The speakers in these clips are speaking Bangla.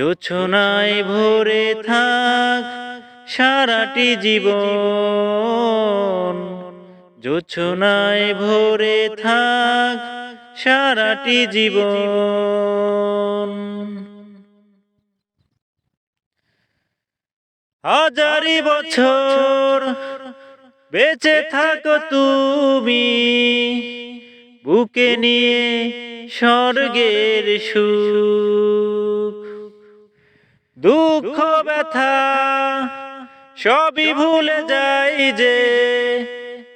জোছনায় ভরে থাক, সারাটি জীবন। জোছনায় ভরে থাক, সারাটি জীবন। হাজারি বছর বেঁচে থাকো তুমি, বুকে নিয়ে স্বর্গের সুখ দুঃখ ব্যথা সবই ভুলে যাই যে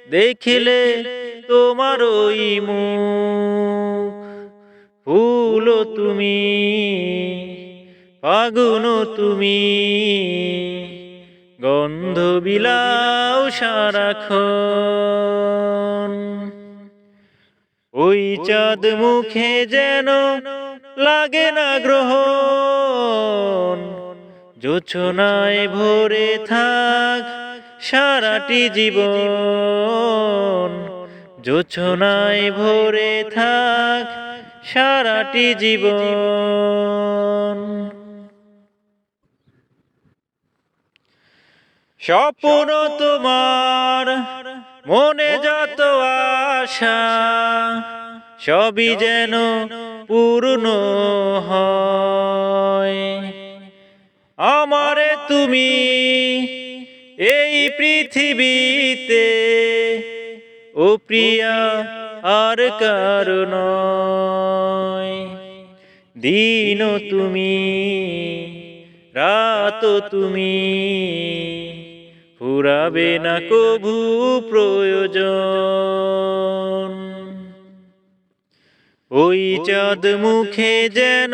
দেখিলে তোমার ওই মুখ। ফুল তুমি ফাগুন তুমি গন্ধ বিলাও সারাক্ষণ। ওই চাঁদ মুখে যেন লাগে না গ্রহণ। জোছনায় ভরে থাক, সারাটি জীবন। জোছনায় ভরে থাক, সারাটি জীবন। স্বপ্ন তোমার, মনে যত আশা, সবই যেন পূর্ণ হয়। আমারে তুমি এই পৃথিবীতে, ও প্রিয়া, আর কারণ দিন তুমি, রাত তুমি, ফুরাবে না কভু প্রয়োজন। ওই চাঁদ মুখে যেন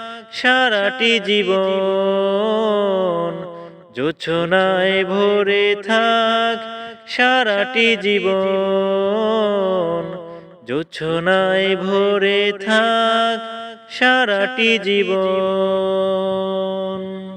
সারাটি জীবন জোছনায় ভরে থাক। সারাটি জীবন জোছনায় ভরে থাক। সারাটি জীবন